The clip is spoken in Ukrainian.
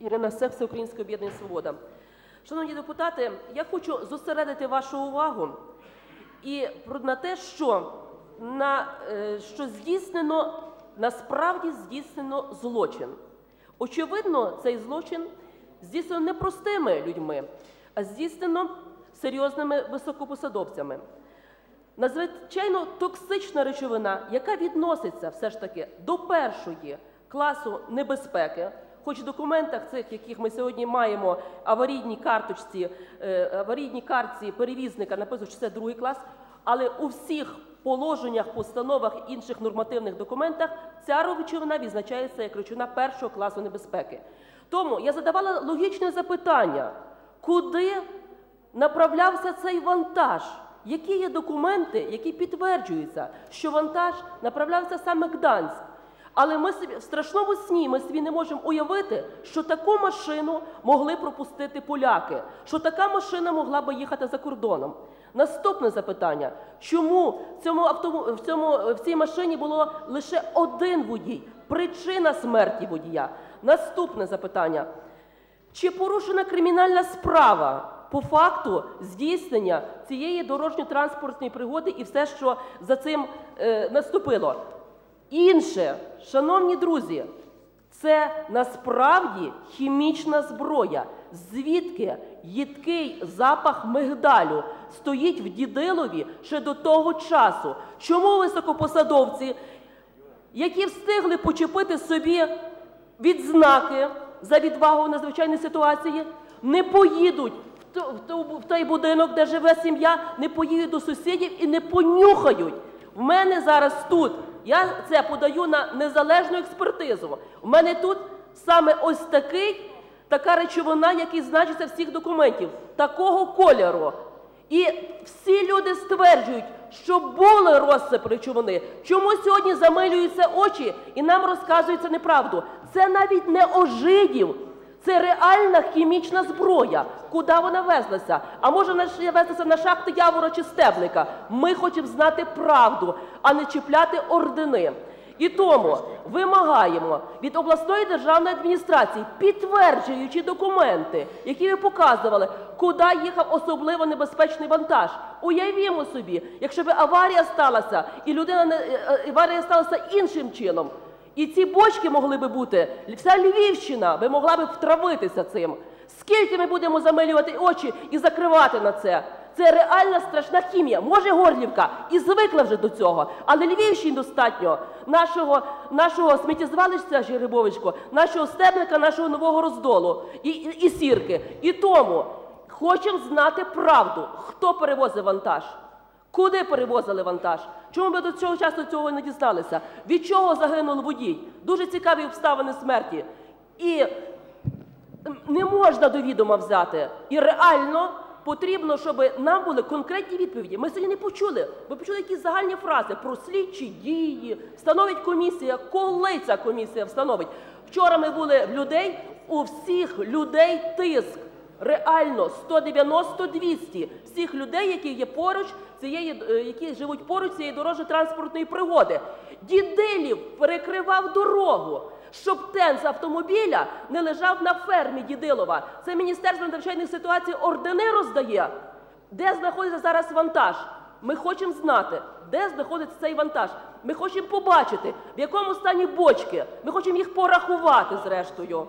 Ірина Сех, Всеукраїнське об'єднання Свобода. Шановні депутати, я хочу зосередити вашу увагу і на те, що, на, е, що здійснено насправді здійснено злочин. Очевидно, цей злочин здійснено не простими людьми, а здійснено серйозними високопосадовцями. Надзвичайно токсична речовина, яка відноситься все ж таки до першої класу небезпеки, хоч в документах цих, яких ми сьогодні маємо, аварійній карточці, е, аварійній картці перевізника написано, що це другий клас, але у всіх положеннях, постановах інших нормативних документах ця речовина відзначається як речовина першого класу небезпеки. Тому я задавала логічне запитання, куди направлявся цей вантаж. Які є документи, які підтверджуються, що вантаж направлявся саме в Гданськ? Але ми собі в страшному сні ми собі не можемо уявити, що таку машину могли пропустити поляки, що така машина могла би їхати за кордоном. Наступне запитання: чому в цьому автому в цьому в цій машині було лише один водій? Причина смерті водія. Наступне запитання: чи порушена кримінальна справа по факту здійснення цієї дорожньо-транспортної пригоди і все, що за цим е, наступило? Інше, шановні друзі, це насправді хімічна зброя. Звідки їдкий запах мигдалю стоїть в Дідилові ще до того часу? Чому високопосадовці, які встигли почепити собі відзнаки за відвагу в надзвичайній ситуації, не поїдуть в, той будинок, де живе сім'я, не поїдуть до сусідів і не понюхають. В мене зараз тут, я це подаю на незалежну експертизу. В мене тут саме ось такий, така речовина, який значиться всіх документів, такого кольору. І всі люди стверджують, що були розсип речовини. Чому сьогодні замилюються очі і нам розказується неправду? Це навіть не ожидів. Це реальна хімічна зброя. Куди вона везлася? А може везлася на шахти Явора чи Стеблика? Ми хочемо знати правду, а не чіпляти ордени. І тому вимагаємо від обласної державної адміністрації, підтверджуючи документи, які ви показували, куди їхав особливо небезпечний вантаж. Уявімо собі, якщо б аварія сталася, і людина не е, е, аварія сталася іншим чином. І ці бочки могли би бути, вся Львівщина би могла би втравитися цим. Скільки ми будемо замилювати очі і закривати на це? Це реальна страшна хімія. Може Горлівка і звикла вже до цього. Але Львівщині достатньо нашого, нашого сміттєзвалища Жеребовичко, нашого стебника, нашого нового роздолу і, і, і сірки. І тому хочемо знати правду, хто перевозив вантаж. Куди перевозили вантаж? Чому ми до цього часу цього не дізналися? Від чого загинув водій? Дуже цікаві обставини смерті. І не можна до відома взяти. І реально потрібно, щоб нам були конкретні відповіді. Ми сьогодні не почули. Ми почули якісь загальні фрази про слідчі дії, встановить комісія. Коли ця комісія встановить? Вчора ми були в людей, у всіх людей тиск. Реально 190-200 всіх людей, які є поруч цієї, е, які живуть поруч цієї дорожньо-транспортної пригоди. Дідилів перекривав дорогу, щоб тен з автомобіля не лежав на фермі Дідилова. Це Міністерство надзвичайних ситуацій ордени роздає. Де знаходиться зараз вантаж? Ми хочемо знати, де знаходиться цей вантаж. Ми хочемо побачити, в якому стані бочки. Ми хочемо їх порахувати зрештою.